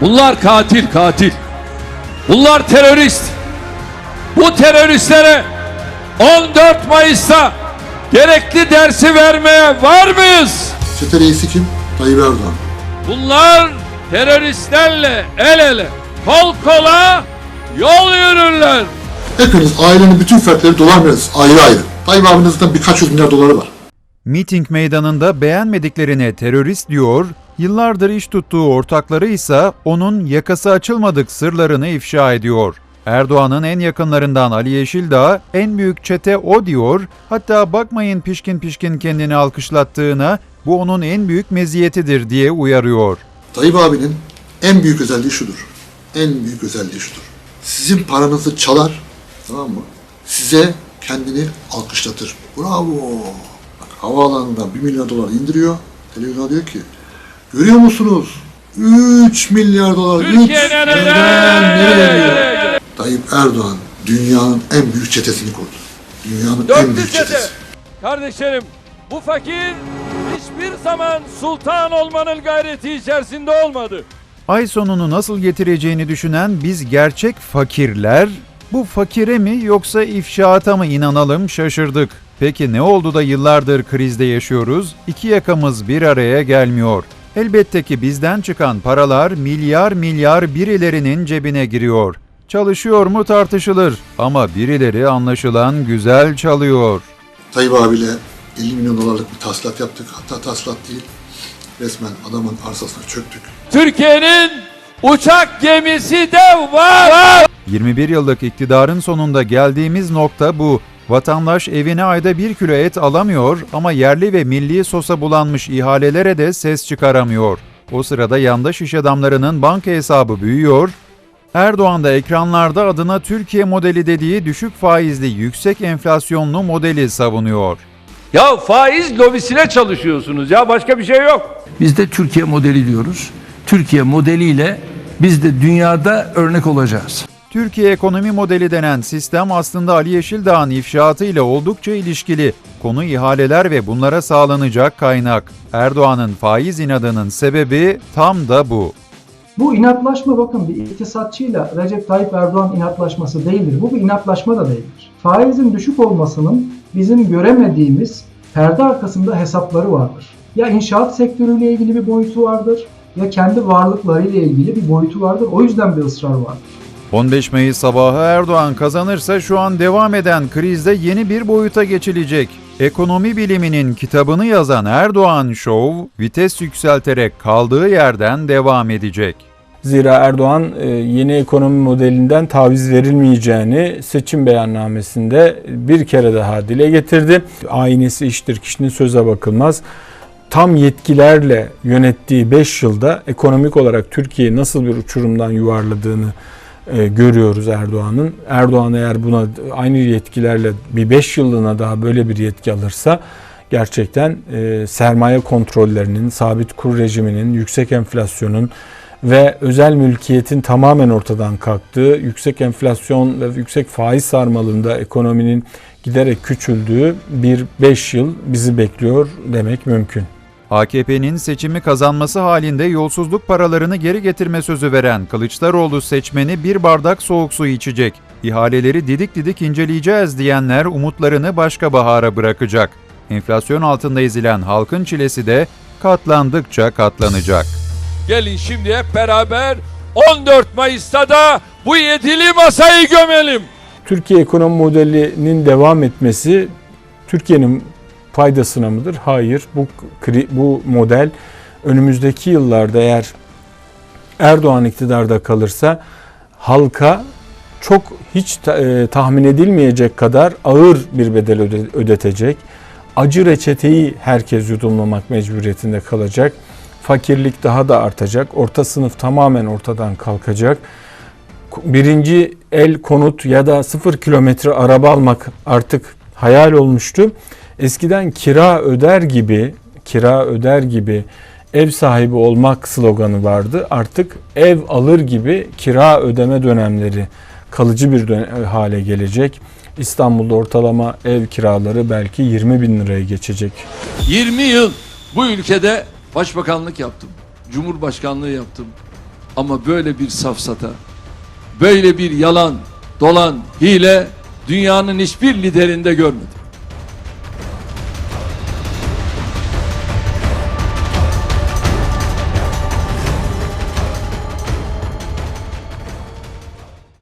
Bunlar katil katil. Bunlar terörist. Bu teröristlere 14 Mayıs'ta gerekli dersi vermeye var mıyız? Çete reisi kim? Tayyip Erdoğan. Bunlar teröristlerle el ele, kol kola yol yürürler. Hepiniz ailenin bütün fertleri dolar veririz ayrı ayrı. Tayyip abinin zaten birkaç yüz milyar doları var. Miting meydanında beğenmediklerine terörist diyor, yıllardır iş tuttuğu ortakları ise onun yakası açılmadık sırlarını ifşa ediyor. Erdoğan'ın en yakınlarından Ali Yeşildağ en büyük çete o diyor, hatta bakmayın pişkin pişkin kendini alkışlattığına bu onun en büyük meziyetidir diye uyarıyor. Tayyip abinin en büyük özelliği şudur. En büyük özelliği şudur. Sizin paranızı çalar, tamam mı? Size kendini alkışlatır. Bravo. Bak havaalanından 1 milyar dolar indiriyor. Televizyona diyor ki, görüyor musunuz? 3 milyar dolar. Türkiye? Nereden nereye. Tayyip Erdoğan dünyanın en büyük çetesini kurdu. Dünyanın en Dörtlü büyük çete. çetesi. Kardeşlerim bu fakir hiçbir zaman sultan olmanın gayreti içerisinde olmadı. Ay sonunu nasıl getireceğini düşünen biz gerçek fakirler, bu fakire mi yoksa ifşaata mı inanalım şaşırdık. Peki ne oldu da yıllardır krizde yaşıyoruz? İki yakamız bir araya gelmiyor. Elbette ki bizden çıkan paralar milyar milyar birilerinin cebine giriyor. Çalışıyor mu tartışılır ama birileri anlaşılan güzel çalıyor. Tayyip abiyle 50 milyon dolarlık bir taslat yaptık. Hatta taslat değil. Resmen adamın arsasına çöktük. Türkiye'nin uçak gemisi de var. 21 yıllık iktidarın sonunda geldiğimiz nokta bu. Vatandaş evine ayda bir kilo et alamıyor ama yerli ve milli sosa bulanmış ihalelere de ses çıkaramıyor. O sırada yandaş iş adamlarının banka hesabı büyüyor, Erdoğan da ekranlarda adına Türkiye modeli dediği düşük faizli yüksek enflasyonlu modeli savunuyor. Ya faiz lobisine çalışıyorsunuz ya başka bir şey yok. Biz de Türkiye modeli diyoruz. Türkiye modeliyle biz de dünyada örnek olacağız. Türkiye ekonomi modeli denen sistem aslında Ali Yeşildağ'ın ifşaatı ile oldukça ilişkili. Konu ihaleler ve bunlara sağlanacak kaynak. Erdoğan'ın faiz inadının sebebi tam da bu. Bu inatlaşma bakın bir iktisatçıyla Recep Tayyip Erdoğan inatlaşması değildir. Bu bir inatlaşma da değildir. Faizin düşük olmasının bizim göremediğimiz perde arkasında hesapları vardır. Ya inşaat sektörüyle ilgili bir boyutu vardır ya kendi varlıklarıyla ilgili bir boyutu vardır. O yüzden bir ısrar vardır. 15 Mayıs sabahı Erdoğan kazanırsa şu an devam eden krizde yeni bir boyuta geçilecek. Ekonomi biliminin kitabını yazan Erdoğan Show vites yükselterek kaldığı yerden devam edecek. Zira Erdoğan e, yeni ekonomi modelinden taviz verilmeyeceğini seçim beyannamesinde bir kere daha dile getirdi. Aynesi iştir kişinin söze bakılmaz. Tam yetkilerle yönettiği 5 yılda ekonomik olarak Türkiye'yi nasıl bir uçurumdan yuvarladığını e, görüyoruz Erdoğan'ın. Erdoğan eğer buna aynı yetkilerle bir 5 yıllığına daha böyle bir yetki alırsa gerçekten e, sermaye kontrollerinin, sabit kur rejiminin, yüksek enflasyonun ve özel mülkiyetin tamamen ortadan kalktığı, yüksek enflasyon ve yüksek faiz sarmalında ekonominin giderek küçüldüğü bir 5 yıl bizi bekliyor demek mümkün. AKP'nin seçimi kazanması halinde yolsuzluk paralarını geri getirme sözü veren Kılıçdaroğlu seçmeni bir bardak soğuk su içecek. İhaleleri didik didik inceleyeceğiz diyenler umutlarını başka bahara bırakacak. Enflasyon altında ezilen halkın çilesi de katlandıkça katlanacak. Gelin şimdi hep beraber 14 Mayıs'ta da bu yedili masayı gömelim. Türkiye ekonomi modelinin devam etmesi Türkiye'nin faydasına mıdır? Hayır. Bu bu model önümüzdeki yıllarda eğer Erdoğan iktidarda kalırsa halka çok hiç e, tahmin edilmeyecek kadar ağır bir bedel öde- ödetecek. Acı reçeteyi herkes yudumlamak mecburiyetinde kalacak. Fakirlik daha da artacak. Orta sınıf tamamen ortadan kalkacak birinci el konut ya da sıfır kilometre araba almak artık hayal olmuştu. Eskiden kira öder gibi, kira öder gibi ev sahibi olmak sloganı vardı. Artık ev alır gibi kira ödeme dönemleri kalıcı bir hale gelecek. İstanbul'da ortalama ev kiraları belki 20 bin liraya geçecek. 20 yıl bu ülkede başbakanlık yaptım. Cumhurbaşkanlığı yaptım. Ama böyle bir safsata, böyle bir yalan, dolan, hile dünyanın hiçbir liderinde görmedim.